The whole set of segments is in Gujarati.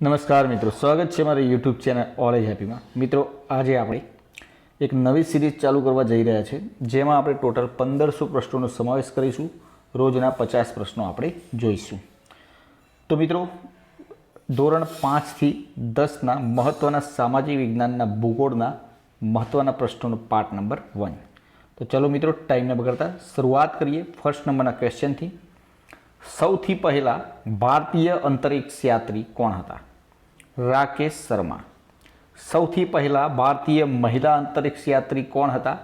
નમસ્કાર મિત્રો, સ્વાગત છે મારી યુટ્યુબ ચેનલ ઓલ એજ હેપીમાં મિત્રો, આજે આપણે એક નવી સિરીઝ ચાલુ કરવા જઈ રહ્યા છે, જેમાં આપણે ટોટલ પંદરસો પ્રશ્નોનો સમાવેશ કરીશું. રોજના પચાસ પ્રશ્નો આપણે જોઈશું. તો મિત્રો, ધોરણ પાંચથી દસના મહત્ત્વના સામાજિક વિજ્ઞાનના ભૂગોળના મહત્ત્વના પ્રશ્નોનો પાર્ટ નંબર વન તો ચલો મિત્રો ટાઈમને બગડતા શરૂઆત કરીએ. ફર્સ્ટ નંબરના ક્વેશ્ચનથી સૌથી પહેલાં ભારતીય અંતરિક્ષ યાત્રી કોણ હતા? રાકેશ શર્મા. સૌથી પહેલાં ભારતીય મહિલા અંતરિક્ષ યાત્રી કોણ હતા?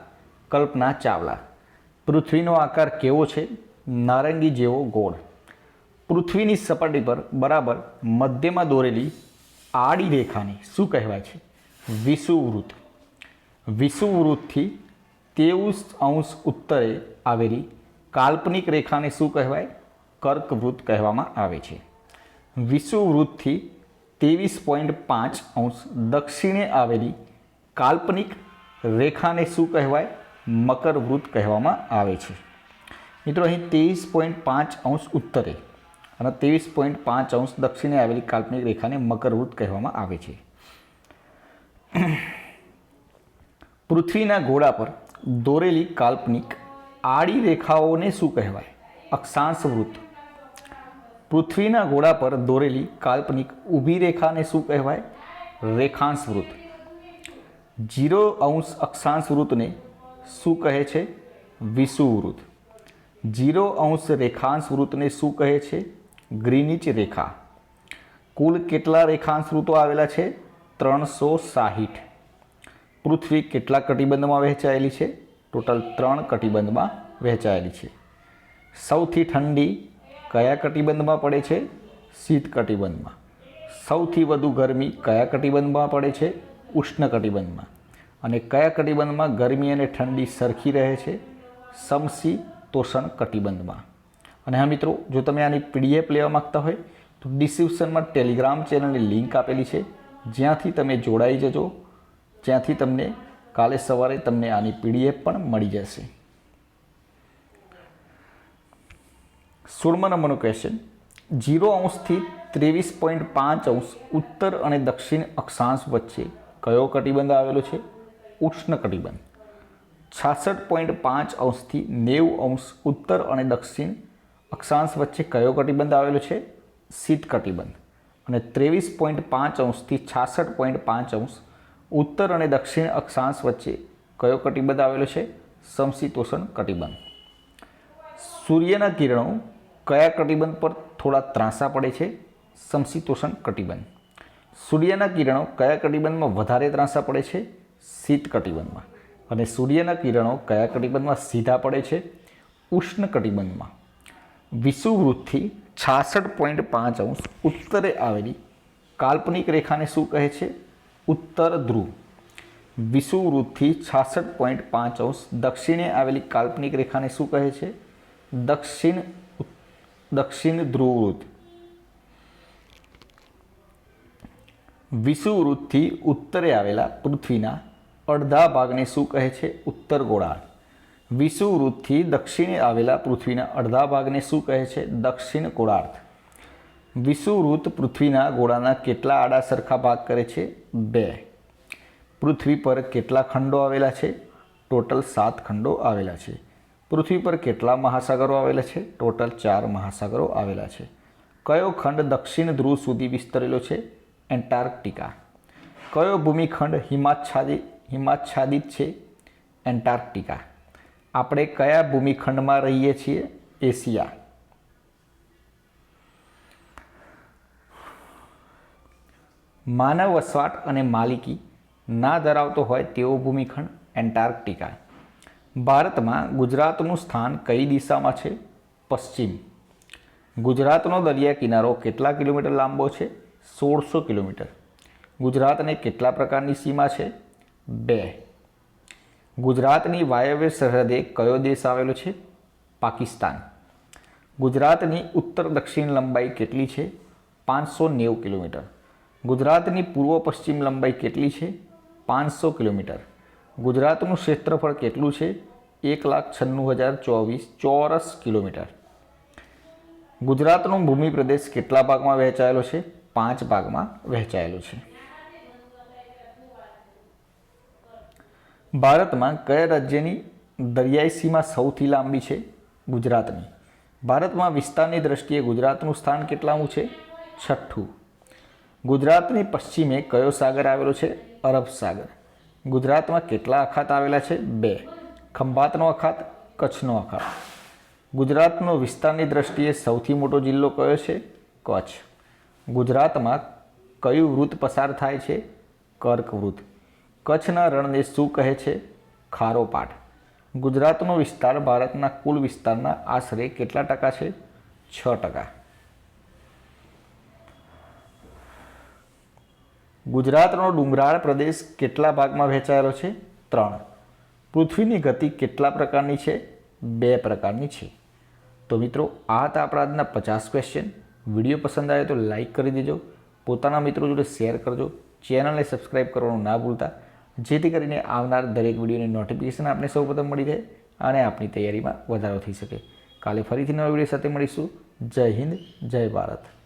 કલ્પના ચાવલા. પૃથ્વીનો આકાર કેવો છે? નારંગી જેવો ગોળ. પૃથ્વીની સપાટી પર બરાબર મધ્યમાં દોરેલી આડી રેખાને શું કહેવાય છે? વિષુવૃત્ત વિષુવૃત્તથી ત્રેવીસ અંશ ઉત્તરે આવેલી કાલ્પનિક રેખાને શું કહેવાય? કર્કવૃત્ત કહેવામાં આવે છે. વિષુવવૃત્તથી ત્રેવીસ પોઈન્ટ પાંચ અંશ દક્ષિણે આવેલી કાલ્પનિક રેખાને શું કહેવાય? મકરવૃત કહેવામાં આવે છે. મિત્રો, અહીં ત્રેવીસ પોઈન્ટ પાંચ અંશ ઉત્તરે અને ત્રેવીસ પોઈન્ટ પાંચ અંશ દક્ષિણે આવેલી કાલ્પનિક રેખાને મકરવૃત કહેવામાં આવે છે. પૃથ્વીના ઘોડા પર દોરેલી કાલ્પનિક આડી રેખાઓને શું કહેવાય? અક્ષાંશ વૃત્ત. પૃથ્વીના ગોળા પર દોરેલી કાલ્પનિક ઊભી રેખાને શું કહેવાય? રેખાંશ વૃત્ત જીરો અંશ અક્ષાંશ વૃત્તને શું કહે છે? વિષુવૃત્ત જીરો અંશ રેખાંશ વૃત્તને શું કહે છે? ગ્રીનિચ રેખા. કુલ કેટલા રેખાંશ વૃત્તો આવેલા છે? ત્રણસો સાહીઠ. પૃથ્વી કેટલા કટિબંધમાં વહેંચાયેલી છે? ટોટલ ત્રણ કટિબંધમાં વહેંચાયેલી છે. સૌથી ઠંડી કયા કટિબંધમાં પડે છે? શીત કટિબંધમાં. સૌથી વધુ ગરમી કયા કટિબંધમાં પડે છે? ઉષ્ણ કટિબંધમાં. અને કયા કટિબંધમાં ગરમી અને ઠંડી સરખી રહે છે? સમશીતોષણ કટિબંધમાં. અને હા મિત્રો, જો તમે આની પીડીએફ લેવા માગતા હોય, તો ડિસ્ક્રિપ્શનમાં ટેલિગ્રામ ચેનલની લિંક આપેલી છે. જ્યાંથી તમે જોડાઈ જજો. જ્યાંથી તમને કાલે સવારે તમને આની પીડીએફ પણ મળી જશે. સોળમા નંબરનો ક્વેશ્ચન જીરો અંશથી ત્રેવીસ પોઈન્ટ પાંચ અંશ ઉત્તર અને દક્ષિણ અક્ષાંશ વચ્ચે કયો કટિબંધ આવેલો છે? ઉષ્ણ કટિબંધ. છાસઠ પોઈન્ટ પાંચ અંશથી નેવું અંશ ઉત્તર અને દક્ષિણ અક્ષાંશ વચ્ચે કયો કટિબંધ આવેલો છે? શીત કટિબંધ. અને ત્રેવીસ પોઈન્ટ પાંચ અંશથી છાસઠ પોઈન્ટ પાંચ અંશ ઉત્તર અને દક્ષિણ અક્ષાંશ વચ્ચે કયો કટિબંધ આવેલો છે? સમશીતોષણ કટિબંધ. સૂર્યના કિરણો કયા કટિબંધ પર થોડા ત્રાંસા પડે છે? સમશીતોષણ કટિબંધ. સૂર્યના કિરણો કયા કટિબંધમાં વધારે ત્રાંસા પડે છે? શીત કટિબંધમાં. અને સૂર્યના કિરણો કયા કટિબંધમાં સીધા પડે છે? ઉષ્ણ કટિબંધમાં. વિષુવૃત્તથી છાસઠ પોઈન્ટ પાંચ અંશ ઉત્તરે આવેલી કાલ્પનિક રેખાને શું કહે છે? ઉત્તર ધ્રુવ. વિષુવૃત્તથી છાસઠ પોઈન્ટ પાંચ અંશ દક્ષિણે આવેલી કાલ્પનિક રેખાને શું કહે છે? દક્ષિણ દક્ષિણ ધ્રુવવૃત્ત. વિષુવૃત્તથી ઉત્તરે આવેલા પૃથ્વીના અડધા ભાગને શું કહે છે? ઉત્તર ગોળાર્ધ. વિષુવૃત્તથી દક્ષિણે આવેલા પૃથ્વીના અડધા ભાગને શું કહે છે? દક્ષિણ ગોળાર્ધ. વિષુવૃત્ત પૃથ્વીના ગોળાના કેટલા આડા સરખા ભાગ કરે છે? બે. પૃથ્વી પર કેટલા ખંડો આવેલા છે? ટોટલ સાત ખંડો આવેલા છે. પૃથ્વી પર કેટલા મહાસાગરો આવેલા છે? ટોટલ ચાર મહાસાગરો આવેલા છે. કયો ખંડ દક્ષિણ ધ્રુવ સુધી વિસ્તરેલો છે? એન્ટાર્કટિકા. કયો ભૂમિખંડ હિમાચ્છાદિત હિમાચ્છાદિત છે? એન્ટાર્કટિકા. આપણે કયા ભૂમિખંડમાં રહીએ છીએ? એશિયા. માનવ વસવાટ અને માલિકી ના ધરાવતો હોય તેવો ભૂમિખંડ એન્ટાર્કટિકા. ભારતમાં ગુજરાતનું સ્થાન કઈ દિશામાં છે? પશ્ચિમ. ગુજરાતનો દરિયા કિનારો કેટલા કિલોમીટર લાંબો છે? સોળસો કિલોમીટર. ગુજરાતને કેટલા પ્રકારની સીમા છે? બે. ગુજરાતની વાયવ્ય સરહદે કયો દેશ આવેલો છે? પાકિસ્તાન. ગુજરાતની ઉત્તર દક્ષિણ લંબાઈ કેટલી છે? પાંચસો નેવું કિલોમીટર. ગુજરાતની પૂર્વ પશ્ચિમ લંબાઈ કેટલી છે? પાંચસો કિલોમીટર. ગુજરાતનું ક્ષેત્રફળ કેટલું છે? એક લાખ છન્નું હજાર ચોવીસ ચોરસ કિલોમીટર. ગુજરાતનો ભૂમિ પ્રદેશ કેટલા ભાગમાં વહેંચાયેલો છે? પાંચ ભાગમાં વહેંચાયેલો છે. ભારતમાં કયા રાજ્યની દરિયાઈ સીમા સૌથી લાંબી છે? ગુજરાતની. ભારતમાં વિસ્તારની દ્રષ્ટિએ ગુજરાતનું સ્થાન કેટલામું છે? છઠ્ઠું. ગુજરાતની પશ્ચિમે કયો સાગર આવેલો છે? અરબ સાગર. ગુજરાતમાં કેટલા અખાત આવેલા છે? બે. ખંભાતનો અખાત, કચ્છનો અખાત. ગુજરાતનો વિસ્તારની દ્રષ્ટિએ સૌથી મોટો જિલ્લો કયો છે? કચ્છ. ગુજરાતમાં કયું વૃત્ત પસાર થાય છે? કર્ક વૃત્ત. કચ્છના રણને શું કહે છે? ખારો પાટ ગુજરાતનો વિસ્તાર ભારતના કુલ વિસ્તારના આશરે કેટલા ટકા છે? છ ટકા. ગુજરાતનો ડુંગરાળ પ્રદેશ કેટલા ભાગમાં વહેંચાયેલો છે? ત્રણ. પૃથ્વીની ગતિ કેટલા પ્રકારની છે? બે પ્રકારની છે. તો મિત્રો, આ હતા આપણા પચાસ ક્વેશ્ચન વીડિયો પસંદ આવે તો લાઈક કરી દેજો. પોતાના મિત્રો જોડે શેર કરજો. ચેનલને સબસ્ક્રાઈબ કરવાનું ના ભૂલતા. જેથી કરીને આવનાર દરેક વિડીયોની નોટિફિકેશન આપને સૌપ્રથમ મળી રહે અને આપની તૈયારીમાં વધારો થઈ શકે. કાલે ફરીથી નવા વીડિયો સાથે મળીશું. જય હિન્દ, જય ભારત.